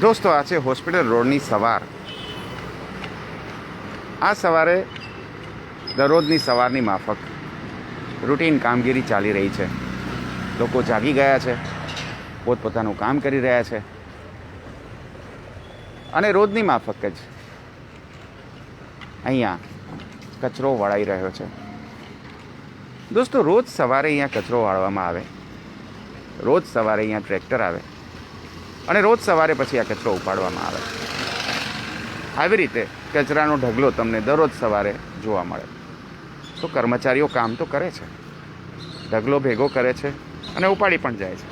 દોસ્તો, આ છે હોસ્પિટલ રોડની સવાર. આ સવારે દરરોજની સવારની માફક. રૂટીન કામગીરી ચાલી રહી છે. લોકો જાગી ગયા છે. પોતપોતાનું કામ કરી રહ્યા છે. અને રોજની માફક જ. અહીંયા કચરો વળાઈ રહ્યો છે. દોસ્તો, રોજ સવારે અહીંયા કચરો વાળવામાં આવે. રોજ સવારે અહીંયા ટ્રેક્ટર આવે. અને રોજ સવારે પછી આ કચરો ઉપાડવામાં આવે. આવી રીતે કચરાનો ઢગલો તમને દરરોજ સવારે જોવા મળે. તો કર્મચારીઓ કામ તો કરે છે. ઢગલો ભેગો કરે છે અને ઉપાડી પણ જાય છે.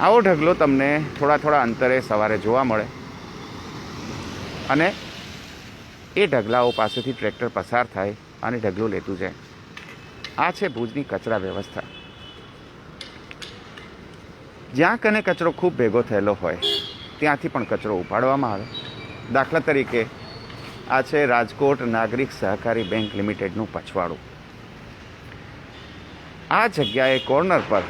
આવો ઢગલો તમને થોડા થોડા અંતરે સવારે જોવા મળે. અને એ ઢગલાઓ પાસેથી ટ્રેક્ટર પસાર થાય અને ઢગલો લેતું જાય. આ છે ભુજની કચરા વ્યવસ્થા. જ્યાં કને કચરો ખૂબ ભેગો થયેલો હોય, ત્યાંથી પણ કચરો ઉપાડવામાં આવે. દાખલા તરીકે, આ છે રાજકોટ નાગરિક સહકારી બેંક લિમિટેડનું પછવાડું. આ જગ્યાએ કોર્નર પર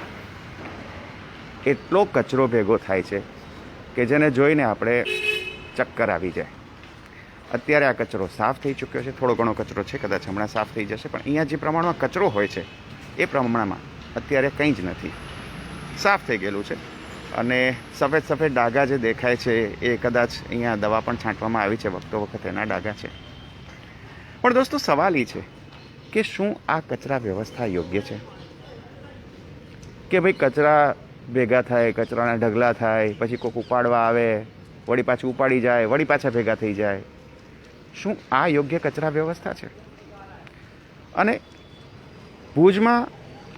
એટલો કચરો ભેગો થાય છે કે જેને જોઈને આપણે ચક્કર આવી જાય. અત્યારે આ કચરો સાફ થઈ ચૂક્યો છે, થોડો ઘણો કચરો છે, કદાચ હમણાં સાફ થઈ જશે, પણ અહીંયા જે પ્રમાણમાં કચરો હોય છે, એ પ્રમાણમાં અત્યારે કંઈ જ નથી. સાફ થઈ ગયેલું છે. અને સફેદ સફેદ ડાઘા જે દેખાય છે, એ કદાચ અહીંયા દવા પણ છાંટવામાં આવી છે, વખતો વખત એના ડાઘા છે. પણ દોસ્તો, સવાલ એ છે કે શું આ કચરા વ્યવસ્થા યોગ્ય છે? કે ભાઈ કચરા ભેગા થાય, કચરાના ઢગલા થાય, પછી કોઈક ઉપાડવા આવે, વળી પાછું ઉપાડી જાય, વળી પાછા ભેગા થઈ જાય. શું આ યોગ્ય કચરા વ્યવસ્થા છે? અને ભુજમાં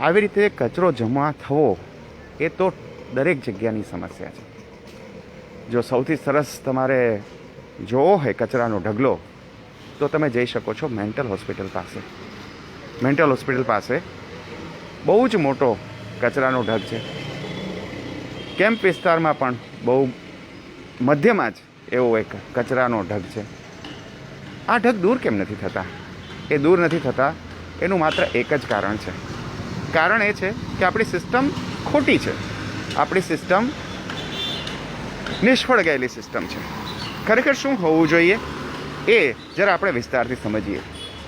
આવી રીતે કચરો જમા થવો એ તો દરેક જગ્યાની સમસ્યા છે. જો સૌથી સરસ તમારે જોવો હોય કચરાનો ઢગલો, તો તમે જઈ શકો છો મેન્ટલ હોસ્પિટલ પાસે. મેન્ટલ હોસ્પિટલ પાસે બહુ જ મોટો કચરાનો ઢગ છે. કેમ્પ વિસ્તારમાં પણ બહુ મધ્યમાં જ એવો એક કચરાનો ઢગ છે. આ ઢગ દૂર કેમ નથી થતા? એ દૂર નથી થતા, એનું માત્ર એક જ કારણ છે. કારણ એ છે કે આપણી સિસ્ટમ ખોટી છે. આપણી સિસ્ટમ નિષ્ફળ ગયેલી સિસ્ટમ છે. ખરેખર શું હોવું જોઈએ? એ જરા આપણે વિસ્તારથી સમજીએ.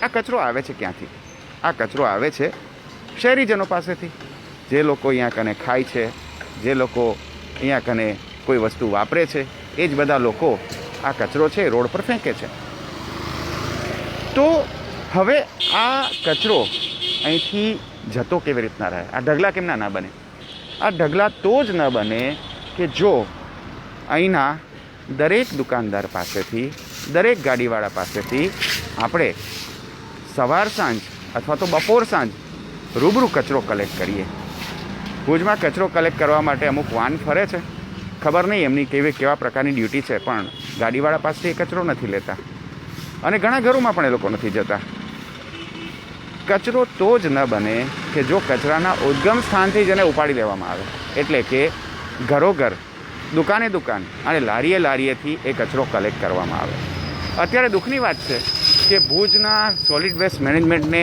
આ કચરો આવે છે ક્યાંથી? આ કચરો આવે છે શહેરીજનો પાસેથી. જે લોકો અહીંયા કને ખાય છે, જે લોકો અહીંયા કને કોઈ વસ્તુ વાપરે છે, એ જ બધા લોકો આ કચરો છે રોડ પર ફેંકે છે. તો હવે આ કચરો અહીંથી જતો કેવી રીતના રહે? આ ઢગલા કેમના ના બને? આ ઢગલા તો જ ન બને કે જો અહીંના દરેક દુકાનદાર પાસેથી, દરેક ગાડીવાળા પાસેથી આપણે સવાર સાંજ અથવા તો બપોર સાંજ રૂબરૂ કચરો કલેક્ટ કરીએ. ભુજમાં કચરો કલેક્ટ કરવા માટે અમુક વાન ફરે છે. ખબર નહીં એમની કેવી, કેવા પ્રકારની ડ્યુટી છે, પણ ગાડીવાળા પાસે એ કચરો નથી લેતા. અને ઘણા ઘરોમાં પણ એ લોકો નથી જતા. કચરો તો જ ન બને કે જો કચરાના ઉદ્ગમ સ્થાનથી જેને ઉપાડી લેવામાં આવે. એટલે કે ઘરોઘર, દુકાને દુકાન અને લારીએ લારીએથી એ કચરો કલેક્ટ કરવામાં આવે. અત્યારે દુઃખની વાત છે કે ભુજના સોલિડ વેસ્ટ મેનેજમેન્ટને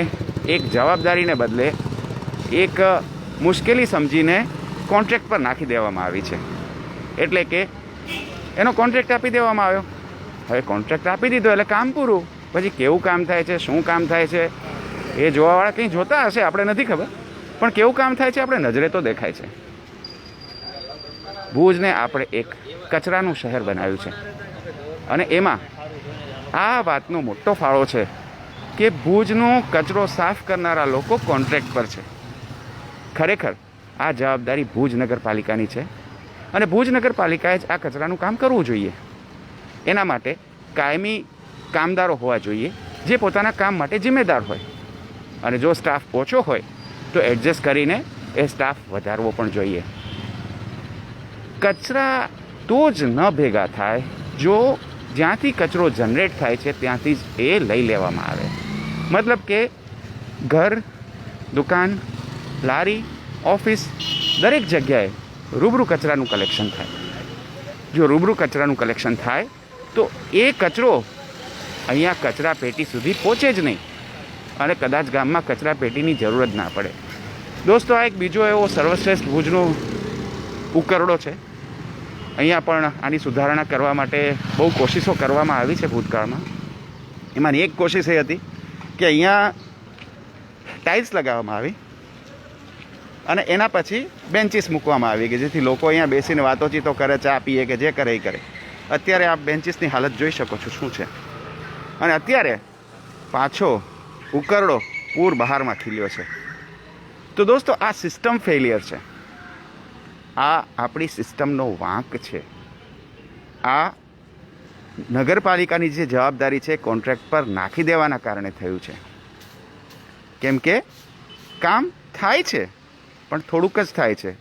એક જવાબદારીને બદલે એક મુશ્કેલી સમજીને કોન્ટ્રાક્ટ પર નાખી દેવામાં આવી છે. એટલે કે એનો કોન્ટ્રાક્ટ આપી દેવામાં આવ્યો. હવે કોન્ટ્રાક્ટ આપી દીધો એટલે કામ પૂરું. પછી કેવું કામ થાય છે, શું કામ થાય છે? એ જોવાવાળા કંઈ જોતા હશે આપણે નથી ખબર. પણ કેવું કામ થાય છે? આપણે નજરે તો દેખાય છે. ભુજને આપણે એક કચરાનું શહેર બનાવ્યું છે. અને એમાં આ વાતનો મોટો ફાળો છે કે ભુજનો કચરો સાફ કરનારા લોકો કોન્ટ્રાક્ટ પર છે. ખરેખર આ જવાબદારી ભુજ નગરપાલિકાની છે. અને ભુજ નગરપાલિકાએ જ આ કચરાનું કામ કરવું જોઈએ. એના માટે કાયમી કામદારો હોવા જોઈએ, જે પોતાના કામ માટે જિમ્મેદાર હોય. અને જો સ્ટાફ ઓછો હોય, તો એડજસ્ટ કરીને એ સ્ટાફ વધારવો પણ જોઈએ. કચરા તો જ ન ભેગા થાય, જો જ્યાંથી કચરો જનરેટ થાય છે, ત્યાંથી જ એ લઈ લેવામાં આવે. મતલબ કે ઘર, દુકાન, લારી, ઓફિસ, દરેક જગ્યાએ રૂબરૂ કચરાનું કલેક્શન થાય. જો રૂબરૂ કચરાનું કલેક્શન થાય, તો એ કચરો અહીંયા કચરા પેટી સુધી પહોંચે જ નહીં. અને કદાચ ગામમાં કચરા પેટીની જરૂર જ ના પડે. દોસ્તો, આ એક બીજો એવો સર્વશ્રેષ્ઠ ભુજનો ઉકરડો છે. અહીંયા પણ આની સુધારણા કરવા માટે બહુ કોશિશો કરવામાં આવી છે ભૂતકાળમાં. એમાંની એક કોશિશ એ હતી કે અહીંયા ટાઇલ્સ લગાવવામાં આવી અને એના પછી બેન્ચીસ મૂકવામાં આવી કે જેથી લોકો અહીંયા બેસીને વાતોચીતો કરે, ચા પીએ કે જે કરે એ કરે. અત્યારે આ બેન્ચીસની હાલત જોઈ શકો છો શું છે. અને અત્યારે પાછો ઉકરડો પૂર બહારમાં ખીલ્યો છે. તો દોસ્તો, આ સિસ્ટમ ફેલિયર છે. આ આપણી સિસ્ટમનો વાંક છે. આ નગરપાલિકાની જે જવાબદારી છે કોન્ટ્રાક્ટ પર નાખી દેવાના કારણે થયું છે. કેમ કે, કામ થાય છે, પણ થોડુંક જ થાય છે.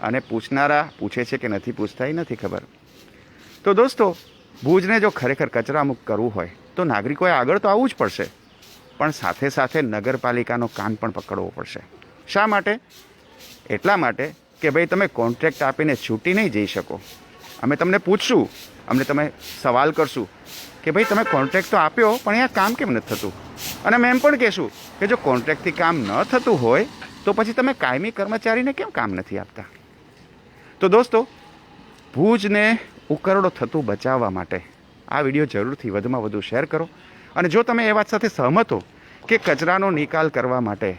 અને પૂછનારા પૂછે છે કે નથી પૂછતા, એ નથી ખબર. તો દોસ્તો, ભુજને જો ખરેખર કચરા મુક્ત કરવું હોય, તો નાગરિકોએ આગળ તો આવવું જ પડશે. પણ સાથે સાથે નગરપાલિકાનો કાન પણ પકડવો પડશે. શા માટે? એટલા માટે કે ભાઈ તમે કોન્ટ્રાક્ટ આપીને છૂટી નહીં જઈ શકો. અમે તમને પૂછશું, અમને તમે સવાલ કરશું કે ભાઈ તમે કોન્ટ્રાક્ટ તો આપ્યો, પણ અહીંયા કામ કેમ નથી થતું? અને અમે એમ પણ કહેશું કે જો કોન્ટ્રાક્ટથી કામ ન થતું હોય, તો પછી તમે કાયમી કર્મચારીને કેમ કામ નથી આપતા? તો દોસ્તો, ભુજને ઉકરડો થતું બચાવવા માટે આ વીડિયો જરૂરથી વધુમાં વધુ શેર કરો. અને જો તમે એ વાત સાથે સહમત હો કે કચરાનો નિકાલ કરવા માટે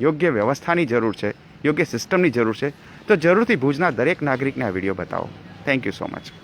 યોગ્ય વ્યવસ્થાની જરૂર છે, યોગ્ય સિસ્ટમની જરૂર છે, તો જરૂરથી ભુજના દરેક નાગરિકને આ વીડિયો બતાવો. Thank you so much